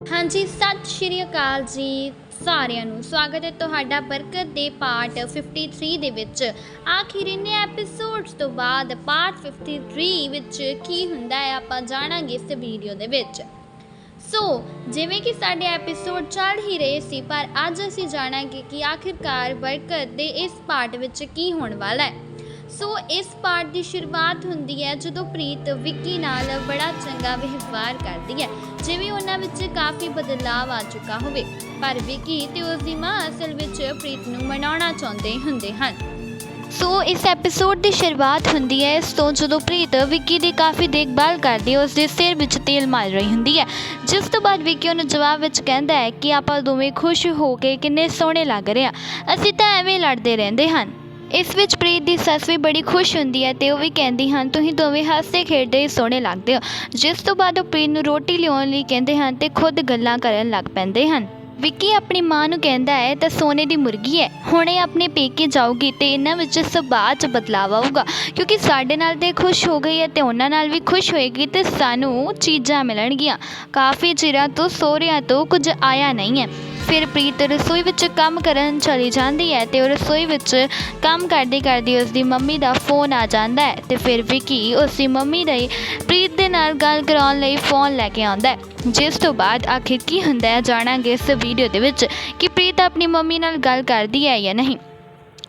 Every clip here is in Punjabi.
ਹਾਂਜੀ, ਸਤਿ ਸ਼੍ਰੀ ਅਕਾਲ ਜੀ ਸਾਰਿਆਂ ਨੂੰ। ਸਵਾਗਤ ਹੈ ਤੁਹਾਡਾ ਬਰਕਤ ਦੇ ਪਾਰਟ 53 ਦੇ ਵਿੱਚ। ਆਖਿਰ ਇਹਨੇ ਐਪੀਸੋਡਸ ਤੋਂ ਬਾਅਦ ਪਾਰਟ 53 ਵਿੱਚ ਕੀ ਹੁੰਦਾ ਹੈ, ਆਪਾਂ ਜਾਣਾਂਗੇ ਇਸ ਵੀਡੀਓ ਦੇ ਵਿੱਚ। ਸੋ ਜਿਵੇਂ ਕਿ ਸਾਡੇ ਐਪੀਸੋਡ ਚੱਲ ਹੀ ਰਹੇ ਸੀ, ਪਰ ਅੱਜ ਅਸੀਂ ਜਾਣਾਂਗੇ ਕਿ ਆਖਿਰਕਾਰ ਬਰਕਤ ਦੇ ਇਸ ਪਾਰਟ ਵਿੱਚ ਕੀ ਹੋਣ ਵਾਲਾ ਹੈ। ਸੋ ਇਸ ਪਾਰਟ ਦੀ ਸ਼ੁਰੂਆਤ ਹੁੰਦੀ ਹੈ ਜਦੋਂ ਪ੍ਰੀਤ ਵਿੱਕੀ ਨਾਲ ਬੜਾ ਚੰਗਾ ਵਿਵਹਾਰ ਕਰਦੀ ਹੈ, ਜਿਵੇਂ ਉਹਨਾਂ ਵਿੱਚ ਕਾਫੀ ਬਦਲਾਅ ਆ ਚੁੱਕਾ ਹੋਵੇ। ਪਰ ਵਿੱਕੀ ਤੇ ਉਸ ਦੀ ਮਾਂ ਅਸਲ ਵਿੱਚ ਪ੍ਰੀਤ ਨੂੰ ਮਨਾਉਣਾ ਚਾਹੁੰਦੇ ਹੁੰਦੇ ਹਨ। ਸੋ ਇਸ ਐਪੀਸੋਡ ਦੀ ਸ਼ੁਰੂਆਤ ਹੁੰਦੀ ਹੈ, ਇਸ ਤੋਂ ਜਦੋਂ ਪ੍ਰੀਤ ਵਿੱਕੀ ਦੀ ਕਾਫੀ ਦੇਖਭਾਲ ਕਰਦੀ ਹੈ ਉਸ ਦੇ ਸਿਰ ਵਿੱਚ ਤੇਲ ਮਾਰ ਰਹੀ ਹੁੰਦੀ ਹੈ। ਜਿਸ ਤੋਂ ਬਾਅਦ ਵਿੱਕੀ ਉਹਨੂੰ ਜਵਾਬ ਵਿੱਚ ਕਹਿੰਦਾ ਹੈ ਕਿ ਆਪਾਂ ਦੋਵੇਂ ਖੁਸ਼ ਹੋ ਕੇ ਕਿੰਨੇ ਸੋਹਣੇ ਲੱਗ ਰਹੇ ਆ ਅਸੀਂ ਤਾਂ ਐਵੇਂ ਲੜਦੇ ਰਹਿੰਦੇ ਹਨ ਇਸ ਵਿੱਚ ਪ੍ਰੀਤ ਦੀ ਸੱਸ ਵੀ ਬੜੀ ਖੁਸ਼ ਹੁੰਦੀ ਹੈ ਤੇ ਉਹ ਵੀ ਕਹਿੰਦੀ ਹਨ ਤੁਸੀਂ ਦੋਵੇਂ ਹੱਸਦੇ, ਖੇਡਦੇ ਹੀ ਸੋਹਣੇ ਲੱਗਦੇ ਹੋ। ਜਿਸ ਤੋਂ ਬਾਅਦ ਉਹ ਪ੍ਰੀਤ ਨੂੰ ਰੋਟੀ ਲਿਆਉਣ ਲਈ ਕਹਿੰਦੇ ਹਨ ਤੇ ਖੁਦ ਗੱਲਾਂ ਕਰਨ ਲੱਗ ਪੈਂਦੇ ਹਨ। ਵਿੱਕੀ ਆਪਣੀ ਮਾਂ ਨੂੰ ਕਹਿੰਦਾ ਹੈ, ਤਾਂ ਸੋਨੇ ਦੀ ਮੁਰਗੀ ਹੈ। ਹੁਣੇ ਆਪਣੇ ਪੇਕੇ ਜਾਊਗੀ ਤੇ ਇਹਨਾਂ ਵਿੱਚ ਸੁਭਾਅ 'ਚ ਬਦਲਾਅ ਆਊਗਾ। ਕਿਉਂਕਿ ਸਾਡੇ ਨਾਲ ਤੇ ਖੁਸ਼ ਹੋ ਗਈ ਹੈ ਤੇ ਉਹਨਾਂ ਨਾਲ ਵੀ ਖੁਸ਼ ਹੋਏਗੀ ਤੇ ਸਾਨੂੰ ਚੀਜ਼ਾਂ ਮਿਲਣਗੀਆਂ। ਕਾਫੀ ਚਿਰਾਂ ਤੋਂ ਸਹੁਰਿਆਂ ਤੋਂ ਕੁਝ ਆਇਆ ਨਹੀਂ ਹੈ। ਫਿਰ ਪ੍ਰੀਤ ਰਸੋਈ ਵਿੱਚ ਕੰਮ ਕਰਨ ਚਲੀ ਜਾਂਦੀ ਹੈ ਤੇ ਉਹ ਰਸੋਈ ਵਿੱਚ ਕੰਮ ਕਰਦੀ ਕਰਦੀ ਉਸ ਦੀ ਮੰਮੀ ਦਾ ਫੋਨ ਆ ਜਾਂਦਾ ਹੈ ਤੇ ਫਿਰ ਵਿੱਕੀ ਉਸ ਦੀ ਮੰਮੀ ਦੇ ਪ੍ਰੀਤ ਦੇ ਨਾਲ ਗੱਲ ਕਰਾਉਣ ਲਈ ਫੋਨ ਲੈ ਕੇ ਆਉਂਦਾ ਹੈ। ਜਿਸ ਤੋਂ ਬਾਅਦ ਆਖਿਰ ਕੀ ਹੁੰਦਾ ਹੈ ਜਾਣਾਂਗੇ ਇਸ ਵੀਡੀਓ ਦੇ ਵਿੱਚ ਕਿ ਪ੍ਰੀਤ ਆਪਣੀ ਮੰਮੀ ਨਾਲ ਗੱਲ ਕਰਦੀ ਹੈ ਜਾਂ ਨਹੀਂ।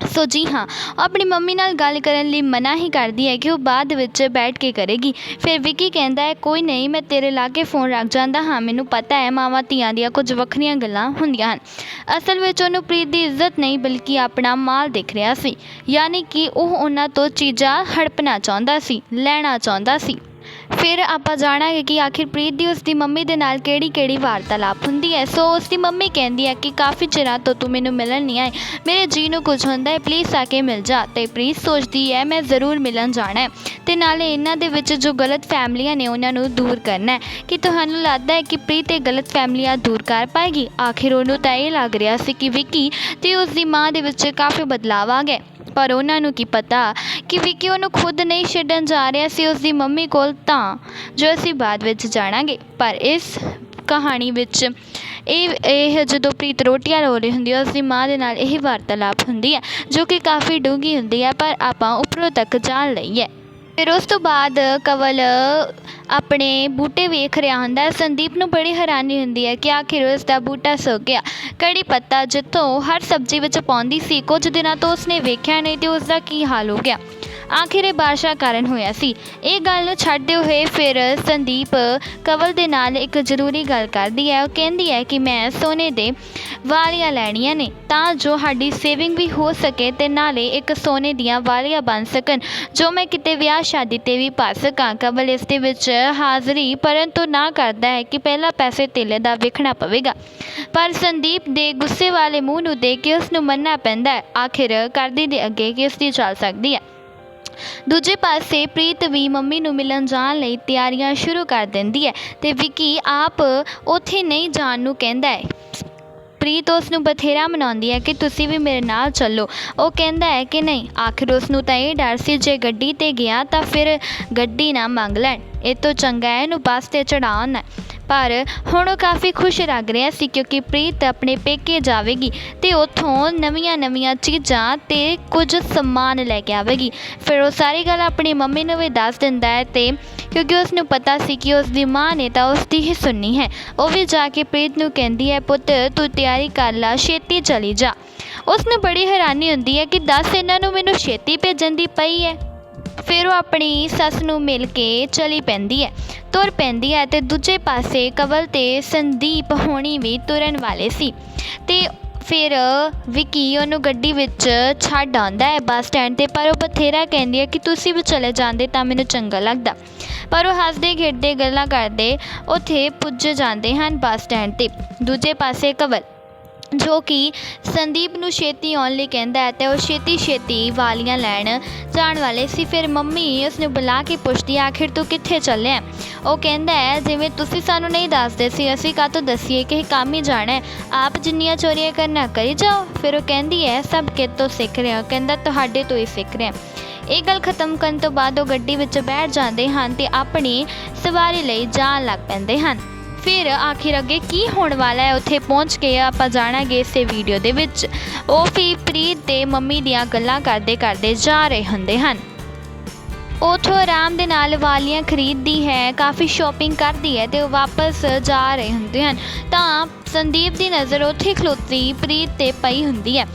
ਸੋ ਜੀ ਹਾਂ ਉਹ ਆਪਣੀ ਮੰਮੀ ਨਾਲ ਗੱਲ ਕਰਨ ਲਈ ਮਨਾ ਹੀ ਕਰਦੀ ਹੈ ਕਿ ਉਹ ਬਾਅਦ ਵਿੱਚ ਬੈਠ ਕੇ ਕਰੇਗੀ। ਫਿਰ ਵਿੱਕੀ ਕਹਿੰਦਾ ਹੈ, ਕੋਈ ਨਹੀਂ, ਮੈਂ ਤੇਰੇ ਲਾਗੇ ਫੋਨ ਰੱਖ ਜਾਂਦਾ ਹਾਂ। ਮੈਨੂੰ ਪਤਾ ਹੈ, ਮਾਵਾਂ ਧੀਆਂ ਦੀਆਂ ਕੁਝ ਵੱਖਰੀਆਂ ਗੱਲਾਂ ਹੁੰਦੀਆਂ ਹਨ। ਅਸਲ ਵਿੱਚ ਉਹਨੂੰ ਪ੍ਰੀਤ ਦੀ ਇੱਜ਼ਤ ਨਹੀਂ, ਬਲਕਿ ਆਪਣਾ ਮਾਲ ਦਿਖ ਰਿਹਾ ਸੀ। ਯਾਨੀ ਕਿ ਉਹ ਉਹਨਾਂ ਤੋਂ ਚੀਜ਼ਾਂ ਹੜਪਣਾ ਚਾਹੁੰਦਾ ਸੀ, ਲੈਣਾ ਚਾਹੁੰਦਾ ਸੀ। ਫਿਰ ਆਪਾਂ ਜਾਣਾਂਗੇ ਕਿ ਆਖਿਰ ਪ੍ਰੀਤ ਦੀ ਉਸ ਦੀ ਮੰਮੀ ਦੇ ਨਾਲ ਕਿਹੜੀ ਕਿਹੜੀ ਵਾਰਤਾਲਾਪ ਹੁੰਦੀ ਹੈ। ਸੋ ਉਸ ਦੀ ਮੰਮੀ ਕਹਿੰਦੀ ਹੈ ਕਿ ਕਾਫੀ ਚਿਰਾਂ ਤੋਂ ਤੂੰ ਮੈਨੂੰ ਮਿਲਣ ਨਹੀਂ ਆਈ। ਮੇਰੇ ਜੀ ਨੂੰ ਕੁਝ ਹੁੰਦਾ ਹੈ ਪਲੀਜ਼ ਆ ਕੇ ਮਿਲ ਜਾ। ਤੇ ਪ੍ਰੀਤ ਸੋਚਦੀ ਹੈ, ਮੈਂ ਜ਼ਰੂਰ ਮਿਲਣ ਜਾਣਾ ਹੈ। ਤੇ ਨਾਲੇ ਇਹਨਾਂ ਦੇ ਵਿੱਚ ਜੋ ਗਲਤ ਫੈਮਲੀਆਂ ਨੇ, ਉਹਨਾਂ ਨੂੰ ਦੂਰ ਕਰਨਾ ਹੈ। ਕਿ ਤੁਹਾਨੂੰ ਲੱਗਦਾ ਹੈ ਕਿ ਪ੍ਰੀਤ ਇਹ ਗਲਤ ਫੈਮਲੀਆਂ ਦੂਰ ਕਰ ਪਾਏਗੀ? ਆਖਿਰ ਉਹਨੂੰ ਤਾਂ ਇਹ ਲੱਗ ਰਿਹਾ ਸੀ ਕਿ ਵਿੱਕੀ ਤੇ ਉਸ ਦੀ ਮਾਂ ਦੇ ਵਿੱਚ ਕਾਫੀ ਬਦਲਾਅ ਆ ਗਿਆ ਪਰ ਉਹਨਾਂ ਨੂੰ ਕੀ ਪਤਾ ਕਿ ਵਿੱਕੀ ਉਹਨੂੰ ਖੁਦ ਨਹੀਂ ਛੱਡਣ ਜਾ ਰਿਹਾ ਸੀ ਉਸ ਦੀ ਮੰਮੀ ਕੋਲ ਤਾਂ, ਜੋ ਅਸੀਂ ਬਾਅਦ ਵਿੱਚ ਜਾਣਾਂਗੇ। ਪਰ ਇਸ ਕਹਾਣੀ ਵਿੱਚ ਇਹ ਇਹ ਜਦੋਂ ਪ੍ਰੀਤ ਰੋਟੀਆਂ ਰੋ ਰਹੀ ਹੁੰਦੀ ਹੈ ਉਸ ਦੀ ਮਾਂ ਦੇ ਨਾਲ ਇਹ ਵਾਰਤਾਲਾਪ ਹੁੰਦੀ ਹੈ, ਜੋ ਕਿ ਕਾਫੀ ਡੂੰਘੀ ਹੁੰਦੀ ਹੈ, ਪਰ ਆਪਾਂ ਉੱਪਰੋਂ ਤੱਕ ਜਾਣ ਲਈ ਹੈ। ਫਿਰ ਉਸ ਤੋਂ ਬਾਅਦ ਕੰਵਲ ਆਪਣੇ ਬੂਟੇ ਵੇਖ ਰਿਹਾ ਹੁੰਦਾ ਹੈ। ਸੰਦੀਪ ਨੂੰ ਬੜੀ ਹੈਰਾਨੀ ਹੁੰਦੀ ਹੈ ਕਿ ਆਖਿਰ ਉਸ ਦਾ ਬੂਟਾ ਸੁੱਕ ਗਿਆ। ਕੜੀ ਪੱਤਾ ਜਿੱਥੋਂ ਹਰ ਸਬਜ਼ੀ ਵਿੱਚ ਪਾਉਂਦੀ ਸੀ। ਕੁਝ ਦਿਨਾਂ ਤੋਂ ਉਸਨੇ ਵੇਖਿਆ ਨਹੀਂ ਤੇ ਉਸ ਦਾ ਕੀ ਹਾਲ ਹੋ ਗਿਆ? ਆਖਿਰ ਇਹ ਬਾਰਿਸ਼ਾਂ ਕਾਰਨ ਹੋਇਆ ਸੀ। ਇਹ ਗੱਲ ਛੱਡਦੇ ਹੋਏ ਫਿਰ ਸੰਦੀਪ ਕਵਲ ਦੇ ਨਾਲ ਇੱਕ ਜ਼ਰੂਰੀ ਗੱਲ ਕਰਦੀ ਹੈ। ਉਹ ਕਹਿੰਦੀ ਹੈ ਕਿ ਮੈਂ ਸੋਨੇ ਦੇ ਵਾਲੀਆਂ ਲੈਣੀਆਂ ਨੇ, ਤਾਂ ਜੋ ਸਾਡੀ ਸੇਵਿੰਗ ਵੀ ਹੋ ਸਕੇ ਤੇ ਨਾਲੇ ਇੱਕ ਸੋਨੇ ਦੀਆਂ ਵਾਲੀਆਂ ਬਣ ਸਕਣ, ਜੋ ਮੈਂ ਕਿਤੇ ਵਿਆਹ ਸ਼ਾਦੀ ਤੇ ਵੀ ਪਾ ਸਕਾਂ। ਕਵਲ ਇਸ ਦੇ ਵਿੱਚ ਹਾਜ਼ਰੀ ਪਰੰਤੂ ਨਾ ਕਰਦਾ ਹੈ ਕਿ ਪਹਿਲਾਂ ਪੈਸੇ ਧੇਲੇ ਦਾ ਵੇਖਣਾ ਪਵੇਗਾ। ਪਰ ਸੰਦੀਪ ਦੇ ਗੁੱਸੇ ਵਾਲੇ ਮੂੰਹ ਨੂੰ ਦੇਖ ਕੇ ਉਸ ਨੂੰ ਮੰਨਣਾ ਪੈਂਦਾ ਹੈ। ਆਖਿਰ ਕਰਦੀ ਦੇ ਅੱਗੇ ਕਿਸ ਦੀ ਚੱਲ ਸਕਦੀ ਹੈ। ਦੂਜੇ ਪਾਸੇ ਪ੍ਰੀਤ ਵੀ ਮੰਮੀ ਨੂੰ ਮਿਲਣ ਜਾਣ ਲਈ ਤਿਆਰੀਆਂ ਸ਼ੁਰੂ ਕਰ ਦਿੰਦੀ ਹੈ ਤੇ ਵਿੱਕੀ ਆਪ ਉੱਥੇ ਨਹੀਂ ਜਾਣ ਨੂੰ ਕਹਿੰਦਾ ਹੈ। ਪ੍ਰੀਤ ਉਸ ਨੂੰ ਬਥੇਰਾ ਮਨਾਉਂਦੀ ਹੈ ਕਿ ਤੁਸੀਂ ਵੀ ਮੇਰੇ ਨਾਲ ਚੱਲੋ। ਉਹ ਕਹਿੰਦਾ ਹੈ ਕਿ ਨਹੀਂ, ਆਖਿਰ ਉਸ ਨੂੰ ਤਾਂ ਇਹ ਡਰ ਸੀ ਜੇ ਗੱਡੀ ਤੇ ਗਿਆ ਤਾਂ ਫਿਰ ਗੱਡੀ ਨਾ ਮੰਗ ਲੈਣ। ਇਹ ਤੋਂ ਚੰਗਾ ਹੈ ਇਹਨੂੰ ਬੱਸ ਤੇ ਚੜਾਉਣ ਪਰ ਹੁਣ ਉਹ ਕਾਫੀ ਖੁਸ਼ ਲੱਗ ਰਿਹਾ ਸੀ ਕਿਉਂਕਿ ਪ੍ਰੀਤ ਆਪਣੇ ਪੇਕੇ ਜਾਵੇਗੀ ਤੇ ਉੱਥੋਂ ਨਵੀਆਂ-ਨਵੀਆਂ ਚੀਜ਼ਾਂ ਤੇ ਕੁਝ ਸਮਾਨ ਲੈ ਕੇ ਆਵੇਗੀ। ਫਿਰ ਉਹ ਸਾਰੀ ਗੱਲ ਆਪਣੀ ਮੰਮੀ ਨੂੰ ਵੀ ਦੱਸ ਦਿੰਦਾ ਹੈ ਤੇ ਕਿਉਂਕਿ ਉਸ ਨੂੰ ਪਤਾ ਸੀ ਕਿ ਉਸ ਦੀ ਮਾਂ ਨੇ ਤਾਂ ਉਸ ਦੀ ਹੀ ਸੁਣਨੀ ਹੈ। ਉਹ ਵੀ ਜਾ ਕੇ ਪ੍ਰੀਤ ਨੂੰ ਕਹਿੰਦੀ ਹੈ, ਪੁੱਤ, ਤੂੰ ਤਿਆਰੀ ਕਰ ਲੈ, ਛੇਤੀ ਚਲੀ ਜਾ। ਉਸ ਨੂੰ ਬੜੀ ਹੈਰਾਨੀ ਹੁੰਦੀ ਹੈ ਕਿ ਦੱਸ ਇਹਨਾਂ ਨੂੰ ਮੈਨੂੰ ਛੇਤੀ ਭੇਜਣ ਦੀ ਪਈ ਹੈ। ਫਿਰ ਉਹ ਆਪਣੀ ਸੱਸ ਨੂੰ ਮਿਲ ਕੇ ਚਲੀ ਪੈਂਦੀ ਹੈ। ਤੁਰ ਪੈਂਦੀ ਹੈ ਤੇ ਦੂਜੇ ਪਾਸੇ ਕਵਲ ਤੇ ਸੰਦੀਪ ਹੋਣੀ ਵੀ ਤੁਰਨ ਵਾਲੇ ਸੀ। ਤੇ ਫਿਰ ਵਿੱਕੀ ਉਹਨੂੰ ਗੱਡੀ ਵਿੱਚ ਛੱਡ ਆਉਂਦਾ ਹੈ ਬੱਸ ਸਟੈਂਡ ਤੇ, ਪਰ ਉਹ ਬਥੇਰਾ ਕਹਿੰਦੀ ਹੈ ਕਿ ਤੁਸੀਂ ਵੀ ਚਲੇ ਜਾਂਦੇ ਤਾਂ ਮੈਨੂੰ ਚੰਗਾ ਲੱਗਦਾ। ਪਰ ਉਹ ਹੱਸਦੇ ਖੇਡਦੇ ਗੱਲਾਂ ਕਰਦੇ ਉੱਥੇ ਪੁੱਜ ਜਾਂਦੇ ਹਨ ਬੱਸ ਸਟੈਂਡ ਤੇ। ਦੂਜੇ ਪਾਸੇ ਕਵਲ ਜੋ ਕਿ ਸੰਦੀਪ ਨੂੰ ਛੇਤੀ ਆਉਣ ਲਈ ਕਹਿੰਦਾ ਹੈ ਅਤੇ ਉਹ ਛੇਤੀ ਛੇਤੀ ਵਾਲੀਆਂ ਲੈਣ ਜਾਣ ਵਾਲੇ ਸੀ। ਫਿਰ ਮੰਮੀ ਉਸ ਨੂੰ ਬੁਲਾ ਕੇ ਪੁੱਛਦੀ ਹੈ, ਆਖਿਰ ਤੂੰ ਕਿੱਥੇ ਚੱਲਿਆ? ਉਹ ਕਹਿੰਦਾ ਹੈ ਜਿਵੇਂ ਤੁਸੀਂ ਸਾਨੂੰ ਨਹੀਂ ਦੱਸਦੇ ਸੀ ਅਸੀਂ ਕਾਹਤੋਂ ਦੱਸੀਏ ਕਿ ਇਹ ਕੰਮ ਹੀ ਜਾਣਾ ਹੈ। ਆਪ ਜਿੰਨੀਆਂ ਚੋਰੀਆਂ ਕਰਨਾ ਕਰੀ ਜਾਓ। ਫਿਰ ਉਹ ਕਹਿੰਦੀ ਹੈ ਸਭ ਕਿਤੋਂ ਸਿੱਖ ਰਿਹਾ ਉਹ ਕਹਿੰਦਾ ਤੁਹਾਡੇ ਤੋਂ ਹੀ ਸਿੱਖ ਰਿਹਾ ਇਹ ਗੱਲ ਖਤਮ ਕਰਨ ਤੋਂ ਬਾਅਦ ਉਹ ਗੱਡੀ ਵਿੱਚ ਬੈਠ ਜਾਂਦੇ ਹਨ ਤੇ ਆਪਣੀ ਸਵਾਰੀ ਲਈ ਜਾਣ ਲੱਗ ਪੈਂਦੇ ਹਨ। ਫਿਰ ਆਖਿਰ ਅੱਗੇ ਕੀ ਹੋਣ ਵਾਲਾ ਹੈ, ਉੱਥੇ ਪਹੁੰਚ ਕੇ ਆਪਾਂ ਜਾਣਾਂਗੇ ਇਸੇ ਵੀਡੀਓ ਦੇ ਵਿੱਚ। ਉਹ ਵੀ ਪ੍ਰੀਤ ਦੇ ਮੰਮੀ ਦੀਆਂ ਗੱਲਾਂ ਕਰਦੇ ਕਰਦੇ ਜਾ ਰਹੇ ਹੁੰਦੇ ਹਨ। ਉਥੋਂ ਆਰਾਮ ਦੇ ਨਾਲ ਵਾਲੀਆਂ ਖਰੀਦਦੀ ਹੈ, ਕਾਫੀ ਸ਼ਾਪਿੰਗ ਕਰਦੀ ਹੈ ਤੇ ਉਹ ਵਾਪਸ ਜਾ ਰਹੇ ਹੁੰਦੇ ਹਨ। ਤਾਂ ਸੰਦੀਪ ਦੀ ਨਜ਼ਰ ਉੱਥੇ ਖਲੋਤੀ, ਪ੍ਰੀਤ ਤੇ ਪਈ ਹੁੰਦੀ ਹੈ,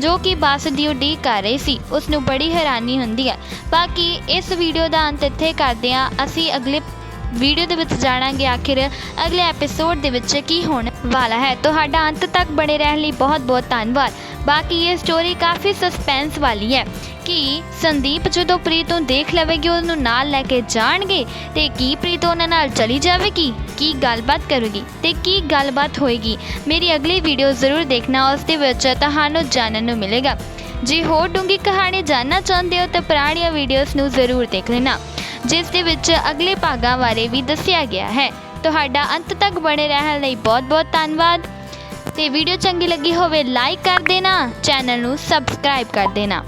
ਜੋ ਕਿ ਬੱਸ ਦੀ ਉਡੀਕ ਕਰ ਰਹੀ ਸੀ। ਉਸ ਨੂੰ ਬੜੀ ਹੈਰਾਨੀ ਹੁੰਦੀ ਹੈ। ਬਾਕੀ ਇਸ ਵੀਡੀਓ ਦਾ ਅੰਤ ਇੱਥੇ ਕਰਦੇ ਹਾਂ। ਅਸੀਂ ਅਗਲੇ ਵੀਡੀਓ ਦੇ ਵਿੱਚ ਜਾਣਾਂਗੇ ਆਖਿਰ ਅਗਲੇ ਐਪੀਸੋਡ ਦੇ ਵਿੱਚ ਕੀ ਹੋਣ ਵਾਲਾ ਹੈ। ਤੁਹਾਡਾ ਅੰਤ ਤੱਕ ਬਣੇ ਰਹਿਣ ਲਈ ਬਹੁਤ ਬਹੁਤ ਧੰਨਵਾਦ। ਬਾਕੀ ਇਹ ਸਟੋਰੀ ਕਾਫੀ ਸਸਪੈਂਸ ਵਾਲੀ ਹੈ ਕਿ ਸੰਦੀਪ ਜਦੋਂ ਪ੍ਰੀਤ ਨੂੰ ਦੇਖ ਲਵੇਗੀ, ਉਹਨੂੰ ਨਾਲ ਲੈ ਕੇ ਜਾਣਗੇ ਤੇ ਕੀ ਪ੍ਰੀਤ ਉਹਨਾਂ ਨਾਲ ਚਲੀ ਜਾਵੇਗੀ, ਕੀ ਗੱਲਬਾਤ ਕਰੂਗੀ ਤੇ ਕੀ ਗੱਲਬਾਤ ਹੋਏਗੀ, ਮੇਰੀ ਅਗਲੀ ਵੀਡੀਓ ਜ਼ਰੂਰ ਦੇਖਣਾ, ਉਸ ਦੇ ਵਿੱਚ ਤੁਹਾਨੂੰ ਜਾਣਨ ਨੂੰ ਮਿਲੇਗਾ। ਜੇ ਹੋਰ ਡੂੰਗੀ ਕਹਾਣੀ ਜਾਨਣਾ ਚਾਹੁੰਦੇ ਹੋ ਤਾਂ ਪੁਰਾਣੀਆਂ ਵੀਡੀਓਜ਼ ਨੂੰ ਜ਼ਰੂਰ ਦੇਖ ਲੈਣਾ। ਜਿਸ ਦੇ ਵਿੱਚ ਅਗਲੇ ਭਾਗਾਂ ਬਾਰੇ ਵੀ ਦੱਸਿਆ ਗਿਆ ਹੈ। ਤੁਹਾਡਾ ਅੰਤ ਤੱਕ ਬਣੇ ਰਹਿਣ ਲਈ ਬਹੁਤ-ਬਹੁਤ ਧੰਨਵਾਦ। ਤੇ ਵੀਡੀਓ ਚੰਗੀ ਲੱਗੀ ਹੋਵੇ ਲਾਈਕ ਕਰ ਦੇਣਾ, ਚੈਨਲ ਨੂੰ ਸਬਸਕ੍ਰਾਈਬ ਕਰ ਦੇਣਾ।